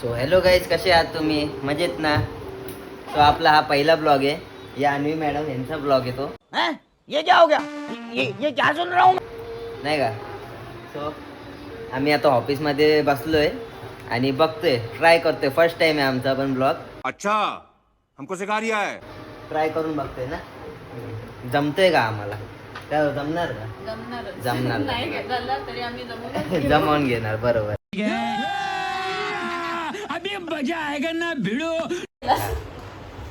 So hello guys कसे आहात तुम्ही? मजेत ना? सो आपला हा पहिला ब्लॉग आहे. या अन्वी मॅडम यांचा ब्लॉग येतो ये क्या हो गया? ये ये क्या सुन रहा हूँ नाही का? सो आम्ही आता ऑफिसमध्ये बसलोय आणि बघतोय. ट्राय करतोय. फर्स्ट टाइम आहे आमचा पण ब्लॉग अच्छा हमको सिखा रिया है. ट्राय करून बघतोय ना? जमतोय का आम्हाला? काय हो, जमणार का? जमणार. नाही का झाला तरी आम्ही जमूनच जमावून घेणार बरोबर. अभी मजा आएगा ना भिड़ो।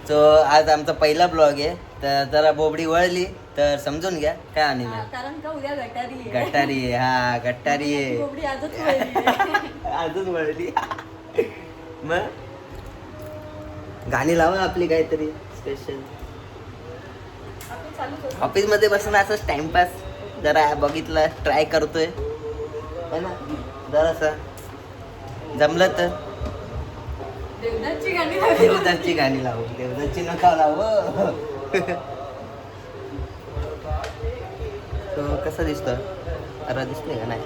सो आज आमचा पहिला ब्लॉग आहे. तर जरा बोबडी वळली तर समजून घ्या काय आणि कारण का उद्या गटारी आहे. गट्टारी आहे हा गट्टारी आहे. कोंबडी आजच वळली. आहे. अजून वळली. मग? गाणी लावा आपली काहीतरी स्पेशल आपण चालू करू. ऑफिसमध्ये बसून असंच टाइमपास जरा बघितलं ट्राय करतोय. है ना? जरासा. जमलं तर. देवदासची गाणी. देवदासची गाणी लावू. देवदासची नका लावू. तो कसा दिसतो अरे दिसतोय का नाही?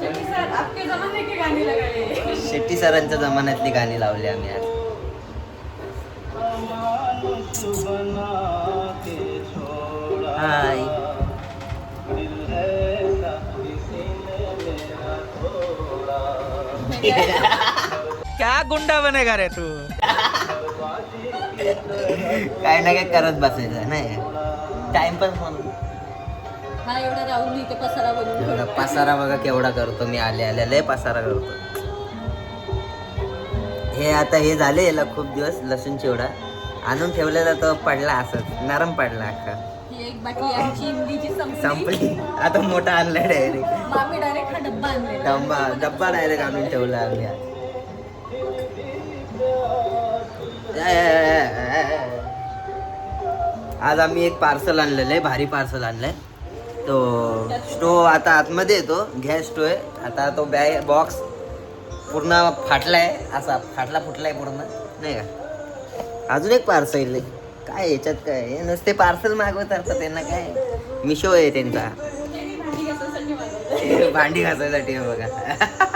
शेट्टी सर, आपके जमाने की गाणी लगाए. शेट्टी सरांच्या जमान्यातली गाणी लावली आम्ही आज. हाय. क्या गुंडा बनेगा रे तू? काय ना काय करत बसायचं नाही? टाइमपास म्हणून हा एवढा राहुल इथे पसारा बनवून एवढा ठेवला. पसारा बघा केवढा करतो मी आले आले लय पसारा करतो. हे आता हे झाले याला खूप दिवस लसूण चिवडा. आणून ठेवलेला तो पडला असत नरम पडला अख्खा. ही एक बाटली आमची हिंदीची संपली. संपली. आता मोठा आणला डायरेक्ट मामी डायरेक्ट हा डब्बा आणलेला. डब्बा डब्बा डायरेक्ट आणून ठेवला आम्ही. आज. आज आम्ही एक पार्सल आणलेलं आहे भारी पार्सल आणलंय. तो स्टोव आता आतमध्ये येतो गॅस स्टोव आहे. आता तो बॅग बॉक्स पूर्ण फाटलाय असा फाटला फुटलाय पूर्ण नाही का? अजून एक पार्सल आहे. काय याच्यात काय? हे नुसते पार्सल मागवत असतात त्यांना काय? मिशो आहे त्यांचा. भांडी घासायसाठी आहे बघा.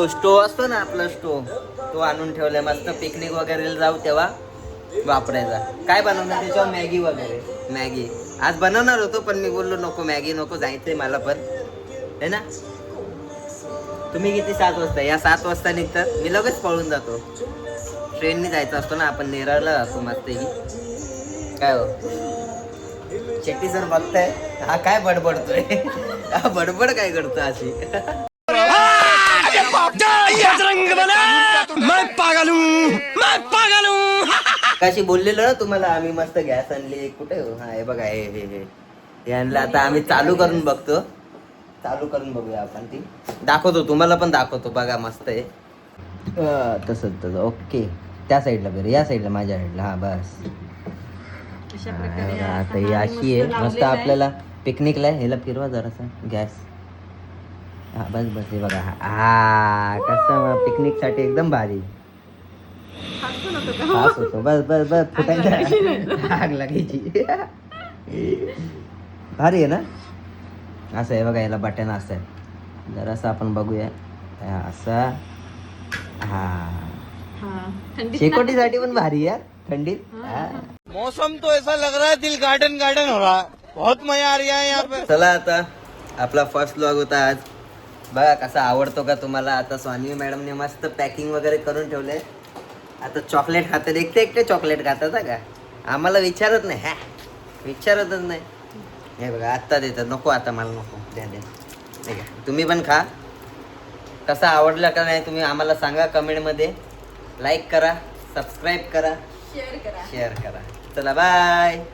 तो स्टोव असतो ना आपला स्टो तो आणून ठेवलाय. मस्त पिकनिक वगैरे जाऊ तेव्हा वापरायचा. काय बनवणार त्याच्यावर? मॅगी वगैरे. मॅगी. आज बनवणार होतो पण मी बोललो नको मॅगी नको जायचंय मला पण. है ना? तुम्ही किती सात वाजता? या सात वाजता निघतात मी लगेच पळून जातो. ट्रेनने जायचं असतो ना आपण नेरळला जातो मस्त काय हो? शेट्टी सर बघताय. हा काय बडबडतोय? हा बडबड काय करतो अशी? कशी बोललेलो ना तुम्हाला आम्ही मस्त गॅस आणली. कुठे हो? हा हे बघा हे हे हे. हे आणलं. आता आम्ही चालू करून बघतो. चालू करून बघूया आपण ती. दाखवतो तुम्हाला पण दाखवतो. बघा मस्त आहे. अं, तसंच तसं. ओके. त्या साईडला बरं. या साईडला माझ्या साईडला. हा बस. अशा हा, प्रकारे हे बघा, आता ही अशी आहे. मस्त. आपल्याला पिकनिकला आहे. ह्याला फिरवा जरासा. गॅस. हा बस बस. हे बघा. हा हा, कसं पिकनिकसाठी एकदम भारी. हात बस बस बस फुटायचा आग लागायची भारी आहे ना? असं आहे बघा याला बटन असं आहे. जरासं आपण बघूया. हा, असा. हा. हा. शेकोटीसाठी पण भारी आहे थंडीत. मौसम तो ऐसा लग रहा है दिल गार्डन गार्डन हो रहा है। बहुत मजा आ रहा है यहाँ पे। चला आता. आपला फर्स्ट ब्लॉग होता आज. बघा कसा आवडतो का तुम्हाला? आता स्वामी मॅडमने मस्त पॅकिंग वगैरे करून ठेवले आता चॉकलेट खातात एकटे एकटे चॉकलेट खातात का? आम्हाला विचारत नाही हॅ? विचारतच नाही. हे बघा आत्ता देतात. नको आता मला नको. द्या द्या. तुम्ही पण खा. कसा आवडला का नाही तुम्ही आम्हाला सांगा कमेंटमध्ये. लाईक करा सबस्क्राईब करा. शेअर करा. शेअर करा. चला बाय.